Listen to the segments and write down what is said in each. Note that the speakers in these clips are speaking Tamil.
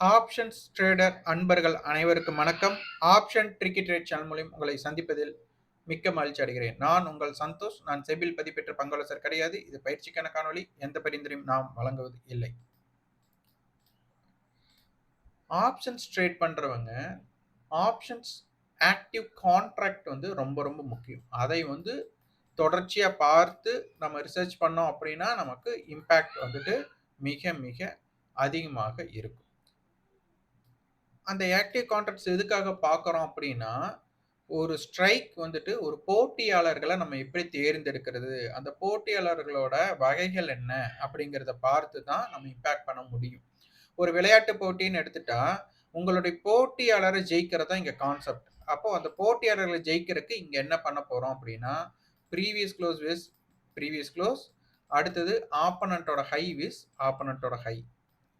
ஆப்ஷன்ஸ் ட்ரேடர் அன்பர்கள் அனைவருக்கும் வணக்கம். ஆப்ஷன் ட்ரிக்கி ட்ரேட் சேனல் மூலியம் உங்களை சந்திப்பதில் மிக்க மகிழ்ச்சி அடைகிறேன். நான் உங்கள் சந்தோஷ். நான் செபில் பதிப்பெற்ற பங்காளர் கிடையாது. இது பயிற்சிக்கான காணொலி எந்த பரிந்துரையும் நாம் வழங்குவது இல்லை. ஆப்ஷன்ஸ் ட்ரேட் பண்ணுறவங்க ஆப்ஷன்ஸ் ஆக்டிவ் கான்ட்ராக்ட் வந்து ரொம்ப ரொம்ப முக்கியம். அதை வந்து தொடர்ச்சியாக பார்த்து நம்ம ரிசர்ச் பண்ணோம் அப்படின்னா நமக்கு இம்பேக்ட் வந்துட்டு மிக மிக அதிகமாக இருக்கும். அந்த ஆக்டிவ் கான்ட்ராக்ட்ஸ் எதுக்காக பார்க்குறோம் அப்படின்னா ஒரு ஸ்ட்ரைக் வந்துட்டு ஒரு போட்டியாளர்களை நம்ம எப்படி தேர்ந்தெடுக்கிறது அந்த போட்டியாளர்களோட வகைகள் என்ன அப்படிங்கிறத பார்த்து தான் நம்ம இம்பேக்ட் பண்ண முடியும். ஒரு விளையாட்டு போட்டின்னு எடுத்துட்டா உங்களுடைய போட்டியாளரை ஜெயிக்கிறதா இங்கே கான்செப்ட் அப்போ அந்த போட்டியாளர்களை ஜெயிக்கிறதுக்கு இங்கே என்ன பண்ண போகிறோம் அப்படின்னா ப்ரீவியஸ் க்ளோஸ் விஸ் ப்ரீவியஸ் க்ளோஸ் அடுத்தது ஆப்பனண்ட்டோட ஹை விஸ் ஆப்பனண்ட்டோட ஹை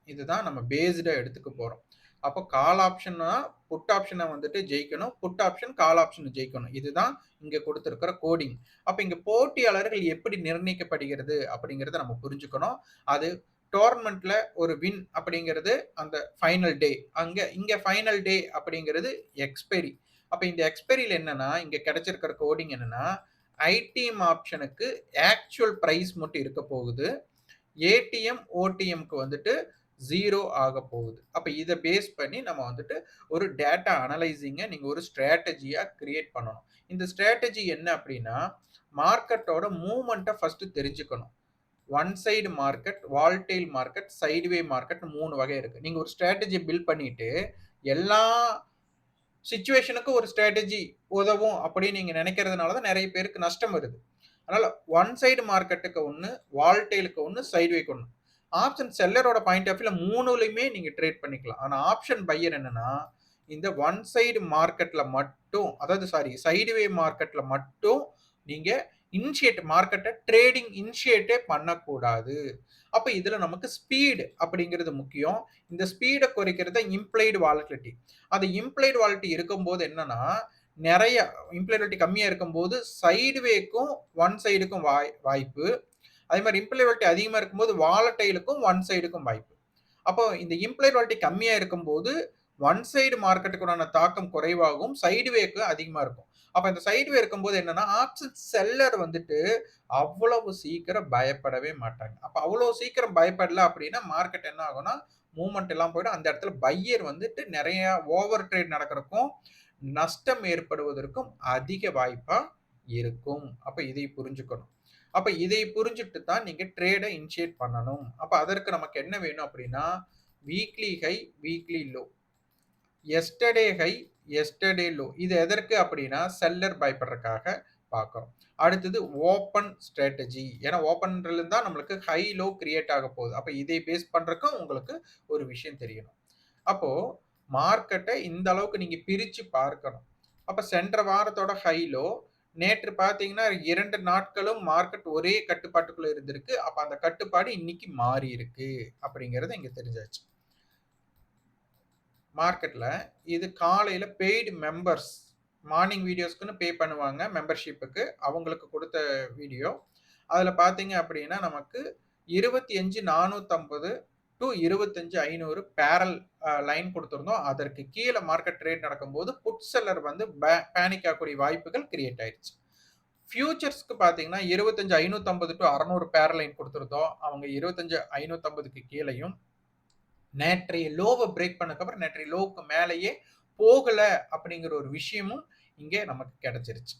இதுதான் நம்ம பேஸ்டாக எடுத்துக்க போகிறோம் அப்போ கால் ஆப்ஷன்னா புட் ஆப்ஷனை வந்துட்டு ஜெயிக்கணும். புட் ஆப்ஷன் கால் ஆப்ஷனை ஜெயிக்கணும். இதுதான் இங்கே கொடுத்துருக்கிற கோடிங் அப்போ இங்கே போட்டியாளர்கள் எப்படி நிர்ணயிக்கப்படுகிறது அப்படிங்கிறத நம்ம புரிஞ்சுக்கணும். அது டோர்னமெண்ட்ல ஒரு வின் அப்படிங்கிறது அந்த ஃபைனல் டே அங்கே இங்கே ஃபைனல் டே அப்படிங்கிறது எக்ஸ்பைரி அப்போ இந்த எக்ஸ்பைரியில் என்னன்னா இங்கே கிடைச்சிருக்கிற கோடிங் என்னன்னா ஐடிஎம் ஆப்ஷனுக்கு ஆக்சுவல் ப்ரைஸ் மட்டும் இருக்க போகுது. ஏடிஎம் ஓடிஎம்க்கு வந்துட்டு ஜீரோ ஆக போகுது. அப்போ இதை பேஸ் பண்ணி நம்ம வந்துட்டு ஒரு டேட்டா அனலைசிங்கை நீங்கள் ஒரு ஸ்ட்ராட்டஜியாக கிரியேட் பண்ணணும். இந்த ஸ்ட்ராட்டஜி என்ன அப்படின்னா மார்க்கெட்டோட மூமெண்ட்டை ஃபஸ்ட்டு தெரிஞ்சுக்கணும். One side market volatile market sideway market மூணு வகை இருக்குது நீங்கள் ஒரு ஸ்ட்ராட்டஜி பில்ட் பண்ணிட்டு எல்லா சுச்சுவேஷனுக்கும் ஒரு ஸ்ட்ராட்டஜி உதவும் அப்படின்னு நீங்கள் நினைக்கிறதுனால தான் நிறைய பேருக்கு நஷ்டம் வருது. அதனால் ஒன் சைடு மார்க்கெட்டுக்கு ஒன்று வால்டெயிலுக்கு ஒன்று சைடுவேக்கு ஒன்று ஆப்ஷன் செல்லரோட பாயிண்ட் ஆஃப் வியூல மூணுலையுமே நீங்க ட்ரேட் பண்ணிக்கலாம். ஆனா ஆப்ஷன் பையர் என்னன்னா இந்த ஒன் சைடு மார்க்கெட்ல மட்டும் அதாவது சாரி சைடுவே மார்க்கெட்ல மட்டும் நீங்க இனிஷியேட் மார்க்கெட்டை ட்ரேடிங் இனிஷியேட்டே பண்ணக்கூடாது. அப்போ இதில் நமக்கு ஸ்பீடு அப்படிங்கிறது முக்கியம். இந்த ஸ்பீடை குறைக்கிறது இம்ப்ளைடு வாலட்டிலிட்டி அது இம்ப்ளைடு வாலிட்டி இருக்கும்போது என்னன்னா நிறைய இம்ப்ளைடிலிட்டி கம்மியாக இருக்கும்போது சைடுவேக்கும் ஒன் சைடுக்கும் வாய் வாய்ப்பு. அதே மாதிரி இம்ப்ளைபிலிட்டி அதிகமாக இருக்கும்போது வாலட்டைலுக்கும் ஒன் சைடுக்கும் வாய்ப்பு. அப்போ இந்த இம்ப்ளைபிலிட்டி கம்மியாக இருக்கும்போது ஒன் சைடு மார்க்கெட்டுக்குடான தாக்கம் குறைவாகும் சைடுவேக்கு அதிகமாக இருக்கும். அப்போ இந்த சைடுவே இருக்கும்போது என்னன்னா ஆப்ஷன் செல்லர் வந்துட்டு அவ்வளவு சீக்கிரம் பயப்படவே மாட்டாங்க. அப்போ அவ்வளோ சீக்கிரம் பயப்படல அப்படின்னா மார்க்கெட் என்ன ஆகும்னா மூமெண்ட் எல்லாம் போயிடும். அந்த இடத்துல பையர் வந்துட்டு நிறைய ஓவர் ட்ரேட் நடக்கிறதுக்கும் நஷ்டம் ஏற்படுவதற்கும் அதிக வாய்ப்பாக இருக்கும். அப்போ இதை புரிஞ்சுக்கணும். அப்ப இதை புரிஞ்சுட்டு தான் நீங்க ட்ரேடை இனிஷியேட் பண்ணணும். அப்ப அதற்கு நமக்கு என்ன வேணும் அப்படின்னா weekly high weekly low yesterday high yesterday low இது எதற்கு அப்படின்னா செல்லர் பயப்படுறதுக்காக பார்க்குறோம். அடுத்தது ஓப்பன் ஸ்ட்ராட்டஜி ஏன்னா ஓப்பன்ல தான் நம்மளுக்கு ஹை லோ கிரியேட் ஆக போகுது. அப்போ இதை பேஸ் பண்ணுறக்கும் உங்களுக்கு ஒரு விஷயம் தெரியணும். அப்போது மார்க்கெட்டை இந்த அளவுக்கு நீங்கள் பிரித்து பார்க்கணும். அப்போ சென்ற வாரத்தோட ஹை லோ நேற்று பார்த்தீங்கன்னா இரண்டு நாட்களும் மார்க்கெட் ஒரே கட்டுப்பாட்டுக்குள்ள இருந்திருக்கு. அப்ப அந்த கட்டுப்பாடு இன்னைக்கு மாறி இருக்கு அப்படிங்கறத இங்க தெரிஞ்சாச்சு. மார்க்கெட்ல இது காலையில பெய்டு மெம்பர்ஸ் மார்னிங் வீடியோஸ்க்குன்னு பே பண்ணுவாங்க மெம்பர்ஷிப்புக்கு அவங்களுக்கு கொடுத்த வீடியோ அதில் பார்த்தீங்க அப்படின்னா நமக்கு இருபத்தி அஞ்சு நானூற்றம்பது டு இருபத்தஞ்சு ஐநூறு பேரல் லைன் கொடுத்துருந்தோம். அதற்கு கீழே மார்க்கெட் ட்ரேட் நடக்கும்போது புட் செல்லர் வந்து பேனிக் ஆகக்கூடிய வாய்ப்புகள் கிரியேட் ஆயிடுச்சு. ஃபியூச்சர்ஸ்க்கு பார்த்தீங்கன்னா இருபத்தஞ்சு ஐநூற்றம்பது டு அறநூறு பேரல் லைன் கொடுத்துருந்தோம். அவங்க இருபத்தஞ்சு ஐநூற்றம்பதுக்கு கீழேயும் நேற்றைய லோவை பிரேக் பண்ணக்கப்புறம் நேற்றைய லோவுக்கு மேலேயே போகலை அப்படிங்கிற ஒரு விஷயமும் இங்கே நமக்கு கிடைச்சிருச்சு.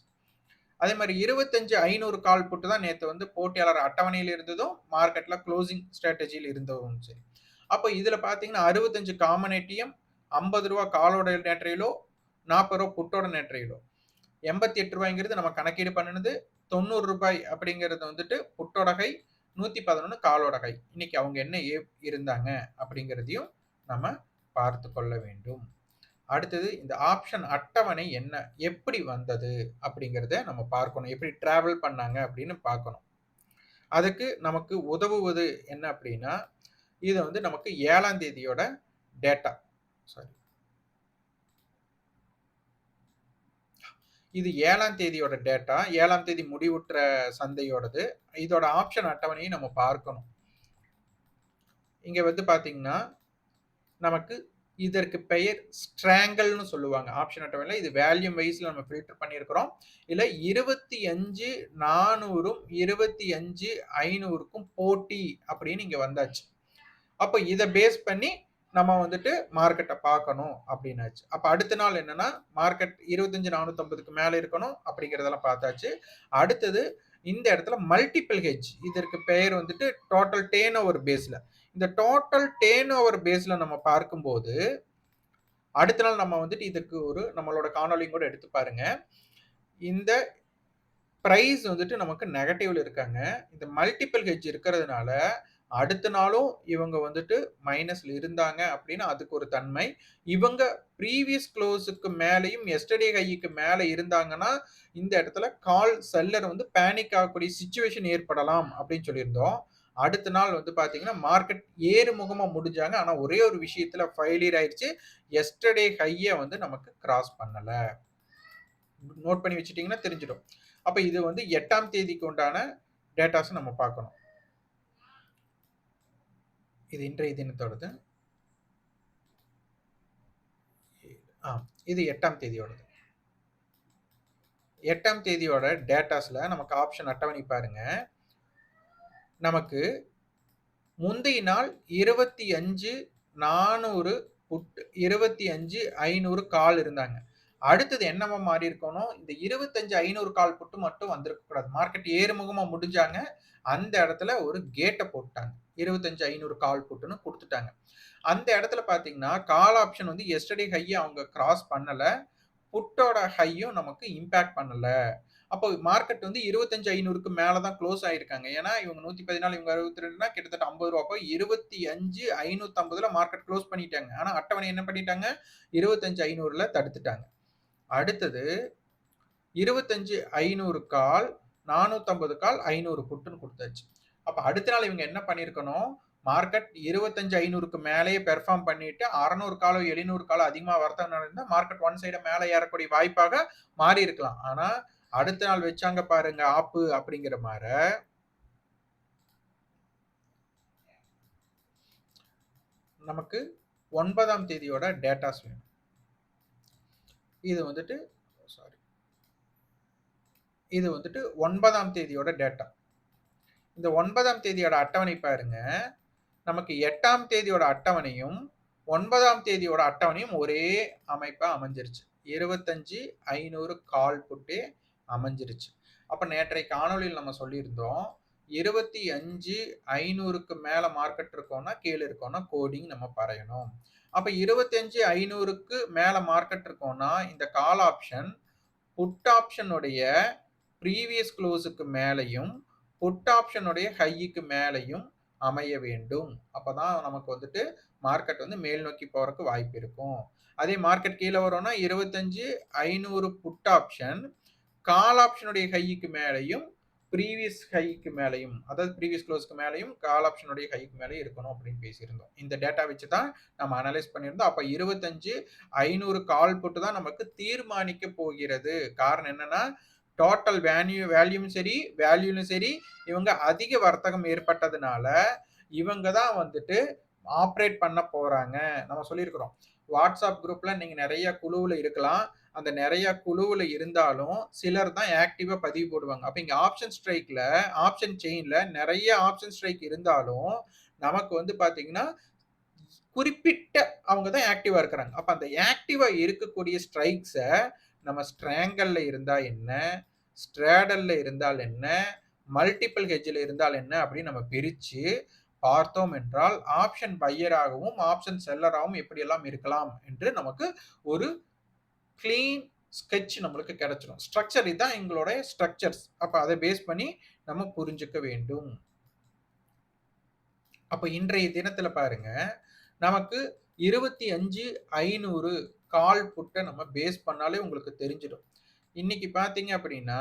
அதே மாதிரி இருபத்தஞ்சு ஐநூறு கால் புட்டு தான் நேற்று வந்து போட்டியாளர் அட்டவணையில் இருந்ததும் மார்க்கெட்டில் க்ளோசிங் ஸ்ட்ராட்டஜியில் இருந்ததும் சரி. அப்போ இதில் பார்த்தீங்கன்னா அறுபத்தஞ்சு காமன் ஏடிஎம் ஐம்பது ரூபா காலோட நேற்றையிலோ நாற்பது ரூபா புட்டோட நேற்றையிலோ. எண்பத்தி எட்டு ரூபாய்ங்கிறது நம்ம கணக்கீடு பண்ணினது தொண்ணூறு ரூபாய் அப்படிங்கிறது வந்துட்டு புட்டோட கை நூற்றி பதினொன்று காலோட கை. இன்னைக்கு அவங்க என்ன ஏ இருந்தாங்க அப்படிங்கிறதையும் நம்ம பார்த்து கொள்ள வேண்டும். அடுத்தது இந்த ஆப்ஷன் அட்டவணை என்ன எப்படி வந்தது அப்படிங்கிறத நம்ம பார்க்கணும். எப்படி டிராவல் பண்ணாங்க அப்படின்னு பார்க்கணும். அதுக்கு நமக்கு உதவுவது என்ன அப்படின்னா இது வந்து நமக்கு ஏழாம் தேதியோட டேட்டா சாரி இது ஏழாம் தேதியோட டேட்டா ஏழாம் தேதி முடிவுற்ற சந்தையோடது இதோட ஆப்ஷன் அட்டவணையை நம்ம பார்க்கணும் இங்க வந்து பாத்தீங்கன்னா நமக்கு இதற்கு பெயர் ஸ்ட்ராங்கல்னு சொல்லுவாங்க. ஆப்ஷன் அட்டவணையில் இது வேல்யூம் வைஸ்ல நம்ம ஃபில்டர் பண்ணியிருக்கிறோம். இல்லை இருபத்தி அஞ்சு நானூறும் இருபத்தி அஞ்சு ஐநூறுக்கும் போட்டி அப்படின்னு இங்க வந்தாச்சு. அப்போ இதை பேஸ் பண்ணி நம்ம வந்துட்டு மார்க்கெட்டை பார்க்கணும் அப்படின்னாச்சு. அப்போ அடுத்த நாள் என்னன்னா, மார்க்கெட் இருபத்தஞ்சு நானூற்றம்பதுக்கு மேலே இருக்கணும் அப்படிங்கிறதெல்லாம் பார்த்தாச்சு. அடுத்தது இந்த இடத்துல மல்டிபிள் ஹெச் இதற்கு பெயர் வந்துட்டு டோட்டல் டேன் ஓவர் பேஸில் இந்த டோட்டல் டேன் ஓவர் பேஸில் நம்ம பார்க்கும்போது, அடுத்த நாள் நம்ம வந்துட்டு இதுக்கு ஒரு நம்மளோட காணொலியும் கூட எடுத்து பாருங்க. இந்த ப்ரைஸ் வந்துட்டு நமக்கு நெகட்டிவ்ல இருக்காங்க. இந்த மல்டிபிள் ஹெஜ் இருக்கிறதுனால, அடுத்த நாளும் இவங்க வந்துட்டு மைனஸ்ல இருந்தாங்க அப்படின்னா அதுக்கு ஒரு தன்மை. இவங்க ப்ரீவியஸ் க்ளோஸுக்கு மேலேயும் எஸ்டர்டே ஹைக்கு மேலே இருந்தாங்கன்னா, இந்த இடத்துல கால் செல்லர் வந்து பேனிக் ஆகக்கூடிய சுச்சுவேஷன் ஏற்படலாம் அப்படின்னு சொல்லியிருந்தோம். அடுத்த நாள் வந்து பார்த்தீங்கன்னா, மார்க்கெட் ஏறுமுகமா முடிஞ்சாங்க. ஆனா ஒரே ஒரு விஷயத்துல ஃபெயிலியர் ஆயிடுச்சு எஸ்டர்டே ஹைய வந்து நமக்கு கிராஸ் பண்ணல. நோட் பண்ணி வச்சுட்டீங்கன்னா தெரிஞ்சிடும். அப்ப இது வந்து எட்டாம் தேதிக்கு உண்டான டேட்டாஸை நம்ம பார்க்கணும். இது இன்றைய தினத்தோடது. ஆ இது எட்டாம் தேதியோடது. எட்டாம் தேதியோட டேட்டாஸில் நமக்கு ஆப்ஷன் அட்டவணை பாருங்க. நமக்கு முந்தைய நாள் 25 400 புட் 25 500 கால் இருந்தாங்க. அடுத்தது என்னவா மாறி இருக்கணும், இந்த 25 500 கால் புட்டு மட்டும் வந்திருக்க கூடாது. மார்க்கெட் ஏறுமுகமாக முடிஞ்சாங்க. அந்த இடத்துல ஒரு கேட்டை போட்டாங்க. 25 500 கால் புட்டுன்னு கொடுத்துட்டாங்க அந்த இடத்துல பார்த்தீங்கன்னா, கால் ஆப்ஷன் வந்து எஸ்டர்டே ஹையை அவங்க கிராஸ் பண்ணலை புட்டோட ஹையும் நமக்கு இம்பேக்ட் பண்ணலை அப்போ மார்க்கெட் வந்து இருபத்தஞ்சு ஐநூறுக்கு மேலே தான் க்ளோஸ் ஆயிருக்காங்க. ஏன்னா இவங்க 114 இவங்க 62னா கிட்டத்தட்ட ஐம்பது 50 அப்போ 25 550ல மார்க்கெட் க்ளோஸ் பண்ணிட்டாங்க. ஆனால் அட்டவணை என்ன பண்ணிட்டாங்க, 25 500ல தடுத்துட்டாங்க. அடுத்தது 25 500 கால், 450 கால், ஐநூறு புட்டுன்னு கொடுத்தாச்சு அப்ப அடுத்த நாள் இவங்க என்ன பண்ணியிருக்கணும், மார்க்கெட் 25 500க்கு மேலேயே பெர்ஃபார்ம் பண்ணிட்டு 600 காலோ 700 காலோ அதிகமா வர்த்தகம் நடந்தால் மார்க்கெட் ஒன் சைடு மேல ஏறக்கூடிய வாய்ப்பாக மாறி இருக்கலாம். ஆனா அடுத்த நாள் வச்சாங்க பாருங்க ஆப்பு அப்படிங்கிற மாதிரி நமக்கு ஒன்பதாம் தேதியோட டேட்டாஸ் வேணும். இது வந்துட்டு சாரி. இது வந்துட்டு ஒன்பதாம் தேதியோட டேட்டா. இந்த ஒன்பதாம் தேதியோட அட்டவணை பாருங்க. நமக்கு எட்டாம் தேதியோட அட்டவணையும், ஒன்பதாம் தேதியோட அட்டவணையும் ஒரே அமைப்பா அமைஞ்சிருச்சு. 25 500 கால் புட்டு அமைஞ்சிருச்சு. அப்ப நேற்றைய காணொலியில் நம்ம சொல்லியிருந்தோம். 25 500க்கு மேல மார்க்கெட் இருக்கோம்னா, கீழே இருக்கோம்னா கோடிங் நம்ம பரையணும் அப்ப 25 500க்கு மேல மார்க்கெட் இருக்கோம்னா, இந்த கால் ஆப்ஷன் புட் ஆப்ஷனுடைய ப்ரீவியஸ் க்ளோஸுக்கு மேலையும் புட் ஆப்ஷனுடைய ஹைக்கு மேலையும் அமைய வேண்டும். அப்பதான் நமக்கு வந்துட்டு மார்க்கெட் வந்து மேல் நோக்கி போறக்கு வாய்ப்பு இருக்கும். அதே மார்க்கெட் கீழே வரும்னா 25 500 புட் ஆப்ஷன் கால் ஆப்ஷனுடைய ஹைக்கு மேலேயும் ப்ரீவியஸ் ஹைக்கு மேலேயும் அதாவது ப்ரீவியஸ் க்ளோஸ்க்கு மேலேயும் கால் ஆப்ஷனுடைய ஹைக்கு மேலேயும் இருக்கணும் அப்படின்னு பேசியிருந்தோம். இந்த டேட்டா வச்சு தான் நம்ம அனலைஸ் பண்ணியிருந்தோம். அப்போ இருபத்தஞ்சு ஐநூறு கால் போட்டு தான் நமக்கு தீர்மானிக்க போகிறது. காரணம் என்னன்னா, டோட்டல் வேல்யூ வேல்யூவும் சரி, வேல்யூலும் சரி, இவங்க அதிக வர்த்தகம் ஏற்பட்டதுனால, இவங்க தான் வந்துட்டு ஆப்ரேட் பண்ண போகிறாங்க நம்ம சொல்லியிருக்கிறோம். வாட்ஸ்அப் குரூப்பில் நீங்கள் நிறைய குழுவில் இருக்கலாம். அந்த நிறைய குழுவில் இருந்தாலும், சிலர் தான் ஆக்டிவாக பதிவு போடுவாங்க. அப்போ இங்கே ஆப்ஷன் ஸ்ட்ரைக்கில் ஆப்ஷன் செயினில் நிறைய ஆப்ஷன் ஸ்ட்ரைக் இருந்தாலும், நமக்கு வந்து பார்த்தீங்கன்னா, குறிப்பிட்ட அவங்க தான் ஆக்டிவாக இருக்கிறாங்க. அப்போ அந்த ஆக்டிவாக இருக்கக்கூடிய ஸ்ட்ரைக்ஸை நம்ம ஸ்ட்ராங்கல்ல இருந்தா என்ன, ஸ்ட்ராடல்ல இருந்தால் என்ன, மல்டிபிள் ஹெஜ்ஜில் இருந்தால் என்ன அப்படின்னு நம்ம பிரிச்சு பார்த்தோம் என்றால், ஆப்ஷன் பையராகவும், ஆப்ஷன் செல்லராகவும் எப்படியெல்லாம் இருக்கலாம் என்று நமக்கு ஒரு கிளீன் ஸ்கெட்ச் நம்மளுக்கு கிடைச்சிடும் ஸ்ட்ரக்சர் இதுதான் எங்களுடைய ஸ்ட்ரக்சர்ஸ். அப்போ அதை பேஸ் பண்ணி நம்ம புரிஞ்சுக்க வேண்டும். அப்போ இன்றைய தினத்தில் பாருங்க, நமக்கு 25 500 கால் புட்டை நம்ம பேஸ் பண்ணாலே உங்களுக்கு தெரிஞ்சிடும். இன்னைக்கு பார்த்தீங்க அப்படின்னா,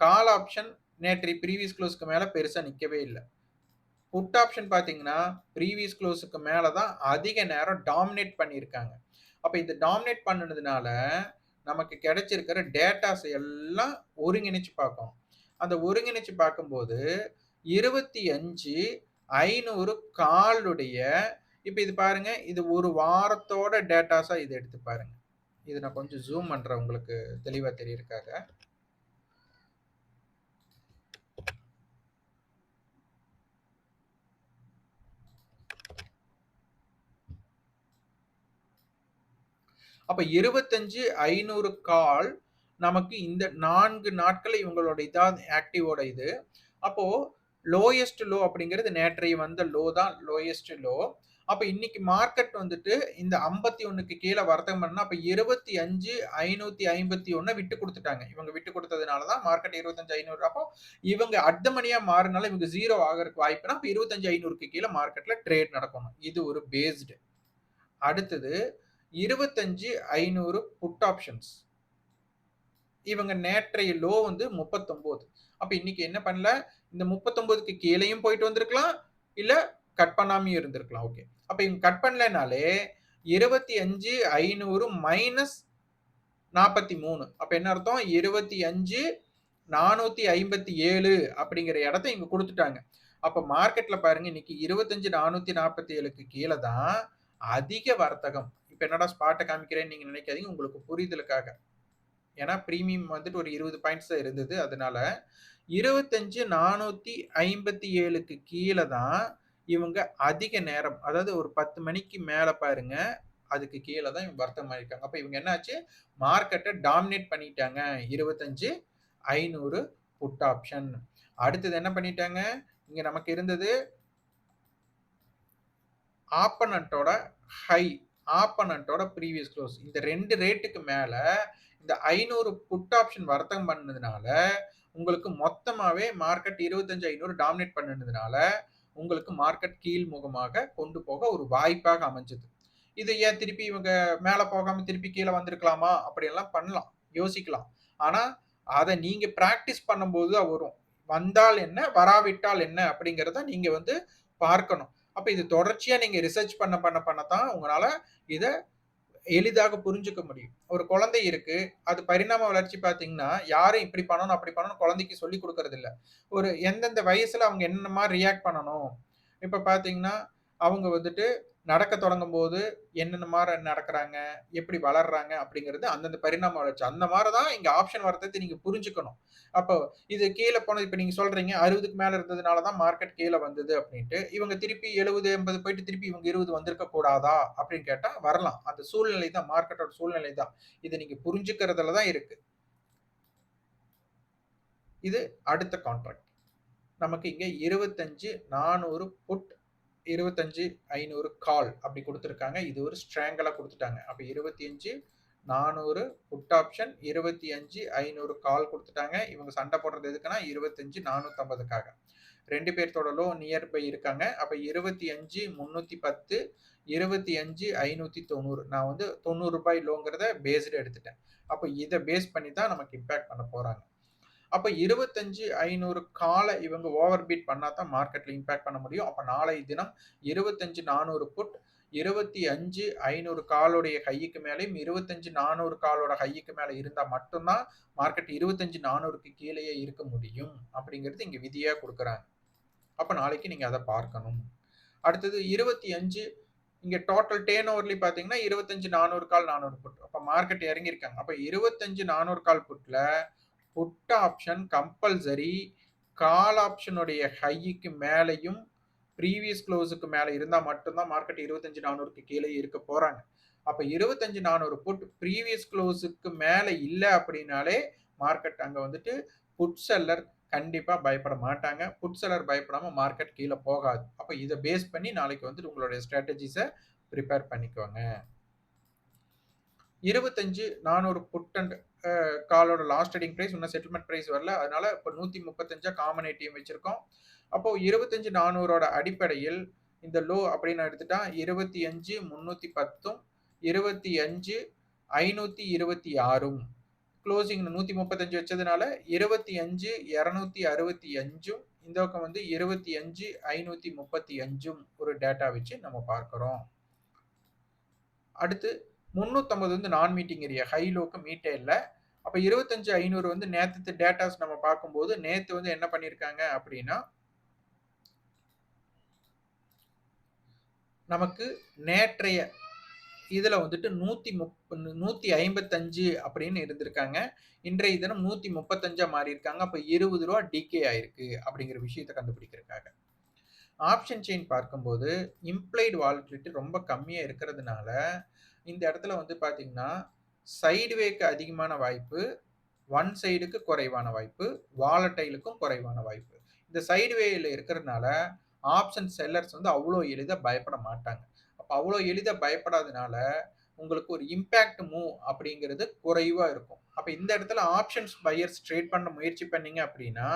கால் ஆப்ஷன் நேற்று ப்ரீவியஸ் க்ளோஸ்க்கு மேலே பெருசாக நிற்கவே இல்லை புட் ஆப்ஷன் பார்த்தீங்கன்னா, ப்ரீவியஸ் க்ளோஸுக்கு மேலே தான் அதிக நேரம் டாமினேட் பண்ணியிருக்காங்க. அப்போ இந்த டாமினேட் பண்ணுனதுனால, நமக்கு கிடைச்சிருக்கிற டேட்டாஸ் எல்லாம் ஒருங்கிணைச்சு பார்க்கணும். அந்த ஒருங்கிணைச்சு பார்க்கும்போது, 25 500 காலுடைய இப்போ இது பாருங்க. இது ஒரு வாரத்தோட டேட்டாஸா இது எடுத்து பாருங்க. இது நான் கொஞ்சம் ஜூம் பண்றேன் உங்களுக்கு தெளிவா தெரியிருக்காங்க அப்ப 25,500 கால் நமக்கு இந்த நான்கு நாட்கள் இவங்களோட இதான் ஆக்டிவோட இது. அப்போ லோயஸ்ட் லோ அப்படிங்கிறது நேற்றைய வந்த லோ தான் லோயஸ்ட் லோ. அப்ப இன்னைக்கு மார்க்கெட் வந்துட்டு இந்த ஐம்பத்தி 51க்கு கீழே வர்த்தகம் பண்ணா, அப்ப 25,551 விட்டு கொடுத்துட்டாங்க இவங்க விட்டு குடுத்ததுனால தான் மார்க்கெட் 25,500 அப்போ இவங்க அடுத்த த மாறினால இவங்க ஜீரோ ஆகிறதுக்கு வாய்ப்புனா, அப்ப 25,500க்கு கீழ மார்க்கெட்ல ட்ரேட் நடக்கணும். இது ஒரு பேஸ்டு. அடுத்தது 25,500 புட் ஆப்ஷன்ஸ். இவங்க நேற்றைய லோ வந்து 39. அப்ப இன்னைக்கு என்ன பண்ணல, இந்த முப்பத்தொம்போதுக்கு கீழேயும் போயிட்டு வந்திருக்கலாம். இல்ல கட் பண்ணாமையும் இருந்திருக்கலாம். ஓகே. அப்போ இவங்க கட் பண்ணலனாலே 25,500 மைனஸ் நாற்பத்தி மூணு அப்போ என்ன அர்த்தம்? 25,457 அப்படிங்கிற இடத்த இங்கே கொடுத்துட்டாங்க அப்போ மார்க்கெட்டில் பாருங்க இன்னைக்கு 25,447க்கு கீழ தான் அதிக வர்த்தகம். இப்போ என்னடா ஸ்பாட்டை காமிக்கிறேன்னு நீங்கள் நினைக்காதீங்க. உங்களுக்கு புரிதலுக்காக. ஏன்னா ப்ரீமியம் வந்துட்டு ஒரு 20 பாயிண்ட்ஸ் தான் இருந்தது. அதனால 25,457க்கு கீழ தான் இவங்க அதிக நேரம், அதாவது ஒரு 10 மணிக்கு மேலே பாருங்க, அதுக்கு கீழே தான் இவங்க வர்த்தகம் ஆயிருக்காங்க அப்போ இவங்க என்னாச்சு, மார்க்கெட்டை டாமினேட் பண்ணிட்டாங்க. 25,500 புட் ஆப்ஷன். அடுத்தது என்ன பண்ணிட்டாங்க, இங்க நமக்கு இருந்தது ஆப்பனண்டோட ஹை, ஆப்பனன்ட்டோட ப்ரீவியஸ் க்ளோஸ் இந்த ரெண்டு ரேட்டுக்கு மேல இந்த ஐநூறு புட் ஆப்ஷன் வர்த்தகம் பண்ணதுனால, உங்களுக்கு மொத்தமாவே மார்க்கெட் 25,500 டாமினேட் பண்ணதுனால உங்களுக்கு மார்க்கெட் கீழ்முகமாக கொண்டு போக ஒரு வாய்ப்பாக அமைஞ்சது. இது ஏன் திருப்பி இவங்க மேலே போகாம திருப்பி கீழே வந்திருக்கலாமா? அப்படின்லாம் பண்ணலாம். யோசிக்கலாம். ஆனா, அதை நீங்க பிராக்டிஸ் பண்ணும்போது தான் வரும். வந்தால் என்ன? வராவிட்டால் என்ன? அப்படிங்கிறத நீங்க வந்து பார்க்கணும். அப்போ இது தொடர்ச்சியா நீங்க ரிசர்ச் பண்ண பண்ண பண்ண தான் உங்களால இதை எளிதாக புரிஞ்சுக்க முடியும். ஒரு குழந்தை இருக்கு. அது பரிணாம வளர்ச்சி பார்த்தீங்கன்னா, யாரும் இப்படி பண்ணணும், அப்படி பண்ணணும் குழந்தைக்கு சொல்லிக் கொடுக்கறது இல்ல. ஒரு எந்தெந்த வயசுல அவங்க என்னென்ன மாதிரி ரியாக்ட் பண்ணணும். இப்ப பாத்தீங்கன்னா அவங்க வந்துட்டு நடக்க தொடங்கும்போது என்னென்ன மாதிரி நடக்கிறாங்க எப்படி வளர்றாங்க அப்படிங்கிறது அந்தந்த பரிணாம வளர்ச்சி. அந்த மாதிரி தான் இங்கே ஆப்ஷன் வர்த்தகத்த நீங்கள் புரிஞ்சுக்கணும். அப்போ இது கீழே போனது இப்போ நீங்கள் சொல்கிறீங்க அறுபதுக்கு மேலே இருந்ததுனால தான் மார்க்கெட் கீழே வந்தது அப்படின்ட்டு. இவங்க திருப்பி 70, 80 போயிட்டு திருப்பி இவங்க 20 வந்திருக்க கூடாதா? அப்படின்னு கேட்டால் வரலாம். அந்த சூழ்நிலை தான் மார்க்கெட்டோட சூழ்நிலை தான். இதை நீங்கள் புரிஞ்சுக்கிறதுல தான் இருக்குது இது அடுத்த கான்ட்ராக்ட். நமக்கு இங்கே இருபத்தஞ்சு நானூறு புட் இருபத்தஞ்சு ஐநூறு கால் அப்படி கொடுத்துருக்காங்க. இது ஒரு ஸ்ட்ராங்கலாக கொடுத்துட்டாங்க. அப்போ இருபத்தி அஞ்சு நானூறு புட் ஆப்ஷன் இருபத்தி அஞ்சு ஐநூறு கால் கொடுத்துட்டாங்க. இவங்க சண்டை போடுறது எதுக்குன்னா இருபத்தஞ்சு நானூற்றம்பதுக்காக ரெண்டு பேர்த்தோட லோ நியர் பை இருக்காங்க. அப்போ இருபத்தி அஞ்சு முந்நூற்றி பத்து இருபத்தி அஞ்சு ஐநூற்றி தொண்ணூறு நான் வந்து தொண்ணூறு ரூபாய் லோங்கிறத பேஸ்டு எடுத்துட்டேன். அப்போ இதை பேஸ் பண்ணி தான் நமக்கு இம்பேக்ட் பண்ண போகிறாங்க அப்ப 25,500 கால இவங்க ஓவர் பீட் பண்ணா தான் மார்க்கெட்ல இம்பாக்ட் பண்ண முடியும். அப்ப நாளை தினம் 25,400 புட் இருபத்தி அஞ்சு ஐநூறு காலோடைய கைக்கு மேலேயும் இருபத்தஞ்சு நானூறு காலோட கைக்கு மேலே இருந்தால் மட்டும்தான் மார்க்கெட் இருபத்தஞ்சு நானூறுக்கு கீழேயே இருக்க முடியும். அப்படிங்கிறது இங்கே விதியாக கொடுக்குறாங்க அப்போ நாளைக்கு நீங்கள் அதை பார்க்கணும். அடுத்தது இருபத்தி அஞ்சு இங்கே டோட்டல் டேன் ஓவர்லயும் பார்த்தீங்கன்னா 25,400 கால் 400 புட். அப்போ மார்க்கெட் இறங்கியிருக்காங்க. அப்ப 25,400 கால் புட்டில் புட் ஆப்ஷன் கம்பல்சரி கால் ஆப்ஷனுடைய ஹைக்கு மேலேயும் ப்ரீவியஸ் க்ளோஸுக்கு மேலே இருந்தால் மட்டும்தான் மார்க்கெட் இருபத்தஞ்சி நானூறுக்கு கீழே இருக்க போகிறாங்க அப்போ இருபத்தஞ்சி நானூறு புட் ப்ரீவியஸ் க்ளோஸுக்கு மேலே இல்லை அப்படின்னாலே மார்க்கெட் அங்கே வந்துட்டு புட் செல்லர் கண்டிப்பாக பயப்பட மாட்டாங்க. புட் செல்லர் பயப்படாமல் மார்க்கெட் கீழே போகாது. அப்போ இதை பேஸ் பண்ணி நாளைக்கு வந்துட்டு உங்களுடைய ஸ்ட்ராட்டஜிஸை ப்ரிப்பேர் பண்ணிக்கோங்க. 25,400 புட் அண்ட் காலோட லாஸ்ட் ட்ரேடிங் ப்ரைஸ் இன்னும் செட்டில்மெண்ட் ப்ரைஸ் வரல. அதனால இப்போ நூற்றி முப்பத்தஞ்சா காமன் ஏடிஎம் வச்சுருக்கோம். அப்போது இருபத்தஞ்சு நானூறோட அடிப்படையில் இந்த லோ அப்படின்னு எடுத்துட்டா இருபத்தி அஞ்சு முந்நூற்றி பத்தும் இருபத்தி அஞ்சு ஐநூற்றி இருபத்தி ஆறும். க்ளோசிங் நூற்றி முப்பத்தஞ்சு வச்சதுனால இருபத்தி அஞ்சு இரநூத்தி அறுபத்தி அஞ்சும் இந்த பக்கம் வந்து இருபத்தி அஞ்சு ஐநூற்றி முப்பத்தி அஞ்சும் ஒரு டேட்டா வச்சு நம்ம பார்க்குறோம். அடுத்து 350 வந்து நான் மீட்டிங் ஏரியா. ஹை லோக்கு மீட்டே இல்லை அப்போ இருபத்தஞ்சு ஐநூறு வந்து நேற்று டேட்டாஸ் நம்ம பார்க்கும்போது நேற்று வந்து என்ன பண்ணியிருக்காங்க அப்படின்னா நமக்கு நேற்றைய இதில் வந்துட்டு 130 155 அப்படின்னு இருந்திருக்காங்க. இன்றைய தினம் 135ஆ மாறியிருக்காங்க. அப்போ இருபது ரூபா டிகே ஆயிருக்கு அப்படிங்கிற விஷயத்த கண்டுபிடிக்கிறதுக்காக. ஆப்ஷன் செயின் பார்க்கும்போது இம்ப்ளைட் வாலட்டிலிட்டி ரொம்ப கம்மியாக இருக்கிறதுனால, இந்த இடத்துல வந்து பார்த்தீங்கன்னா, சைடுவேக்கு அதிகமான வாய்ப்பு, ஒன் சைடுக்கு குறைவான வாய்ப்பு, வாலட்டைலுக்கும் குறைவான வாய்ப்பு. இந்த சைடுவேயில் இருக்கிறதுனால, ஆப்ஷன் செல்லர்ஸ் வந்து அவ்வளோ எளிதாக பயப்பட மாட்டாங்க. அப்போ அவ்வளோ எளிதாக பயப்படாதனால, உங்களுக்கு ஒரு இம்பேக்ட் மூவ் அப்படிங்கிறது குறைவா இருக்கும். அப்ப இந்த இடத்துல ஆப்ஷன்ஸ் பையர்ஸ் ட்ரேட் பண்ண முயற்சி பண்ணீங்க அப்படின்னா,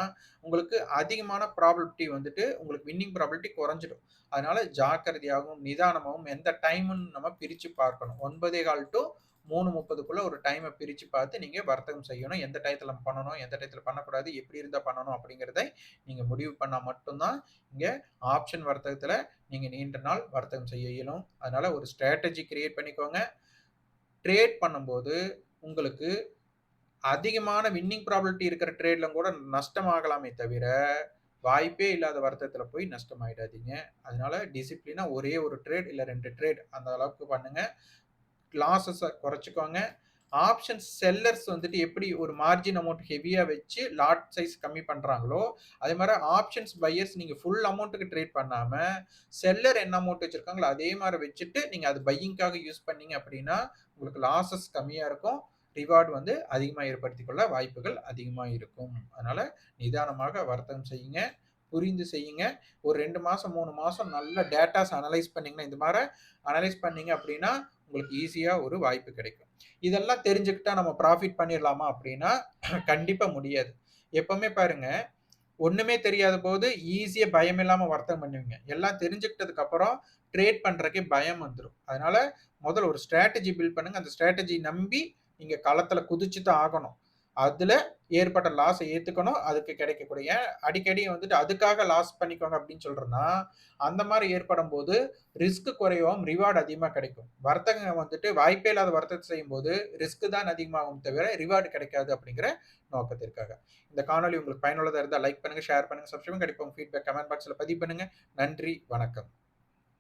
உங்களுக்கு அதிகமான ப்ராபிலிட்டி வந்துட்டு உங்களுக்கு வின்னிங் ப்ராபிலிட்டி குறைஞ்சிடும். அதனால ஜாக்கிரதையாகவும், நிதானமாகவும் எந்த டைமுன்னு நம்ம பிரிச்சு பார்க்கணும். 9:15 டூ 3:30க்குள்ள ஒரு டைமை பிரித்து பார்த்து நீங்கள் வர்த்தகம் செய்யணும். எந்த டயத்தில் பண்ணணும், எந்த டயத்தில் பண்ணக்கூடாது, எப்படி இருந்தால் பண்ணணும் அப்படிங்கிறத நீங்கள் முடிவு பண்ணால் மட்டும்தான் இங்கே ஆப்ஷன் வர்த்தகத்தில் நீங்கள் நீண்ட நாள் வர்த்தகம் செய்ய இயலும். அதனால் ஒரு ஸ்ட்ராட்டஜி கிரியேட் பண்ணிக்கோங்க. ட்ரேட் பண்ணும்போது உங்களுக்கு அதிகமான வின்னிங் ப்ராபிலிட்டி இருக்கிற ட்ரேட்ல கூட நஷ்டமாகலாமே தவிர, வாய்ப்பே இல்லாத வருத்தத்தில் போய் நஷ்டமாயிடாதீங்க. அதனால டிசிப்ளினாக ஒரே ஒரு ட்ரேட் இல்லை ரெண்டு ட்ரேட் அந்த அளவுக்கு பண்ணுங்கள் லாஸஸ குறைச்சிக்கோங்க ஆப்ஷன் செல்லர்ஸ் வந்துட்டு எப்படி ஒரு மார்ஜின் அமௌண்ட் ஹெவியாக வச்சு லாட் சைஸ் கம்மி பண்ணுறாங்களோ அதே மாதிரி ஆப்ஷன்ஸ் பையர்ஸ் நீங்கள் ஃபுல் அமௌண்ட்டுக்கு ட்ரேட் பண்ணாமல் செல்லர் என்ன அமௌண்ட் வச்சுருக்காங்களோ அதே மாதிரி வச்சுட்டு நீங்கள் அது பையிங்க்காக யூஸ் பண்ணீங்க அப்படின்னா, உங்களுக்கு லாஸஸ் கம்மியாக இருக்கும். ரிவார்டு வந்து அதிகமாக ஏற்படுத்திக்கொள்ள வாய்ப்புகள் அதிகமாக இருக்கும். அதனால் நிதானமாக வர்த்தகம் செய்யுங்க. புரிந்து செய்யுங்க. ஒரு ரெண்டு மாசம், மூணு மாசம் நல்ல டேட்டாஸ் அனலைஸ் பண்ணீங்கன்னா, இந்த மாதிரி அனலைஸ் பண்ணீங்க அப்படின்னா, உங்களுக்கு ஈஸியா ஒரு வாய்ப்பு கிடைக்கும். இதெல்லாம் தெரிஞ்சுக்கிட்டா நம்ம ப்ராஃபிட் பண்ணிடலாமா அப்படின்னா, கண்டிப்பா முடியாது. எப்பவுமே பாருங்க, ஒண்ணுமே தெரியாத போது ஈஸியா பயமில்லாம வர்த்தகம் பண்ணுவீங்க. எல்லாம் தெரிஞ்சுக்கிட்டதுக்கு அப்புறம் ட்ரேட் பண்றதுக்கே பயம் வந்துடும் அதனால முதல்ல ஒரு ஸ்ட்ராட்டஜி பில்ட் பண்ணுங்க. அந்த ஸ்ட்ராட்டஜி நம்பி நீங்க களத்துல குதிச்சு தான் ஆகணும். அதுல ஏற்பட்ட லாஸ ஏத்துக்கணும். அதுக்கு கிடைக்கக்கூடிய ஏன் அடிக்கடி வந்துட்டு அதுக்காக லாஸ் பண்ணிக்கோங்க அப்படின்னு சொல்கிறேன்னா அந்த மாதிரி ஏற்படும் போது ரிஸ்க் குறையவும் ரிவார்டு அதிகமா கிடைக்கும். வர்த்தகம் வந்துட்டு வாய்ப்பே இல்லாத வர்த்தகத்த செய்யும்போது ரிஸ்க் தான் அதிகமாகும் தவிர, ரிவார்டு கிடைக்காது அப்படிங்கிற நோக்கத்திற்காக. இந்த காணொலி உங்களுக்கு பயனுள்ளதாக இருந்தால் லைக் பண்ணுங்க, ஷேர் பண்ணுங்க, சப்ஸ்கிரைப் பண்ணுங்க. ஃபீட்பேக் கமெண்ட் பாக்ஸ்ல பதிவு பண்ணுங்க. நன்றி, வணக்கம்.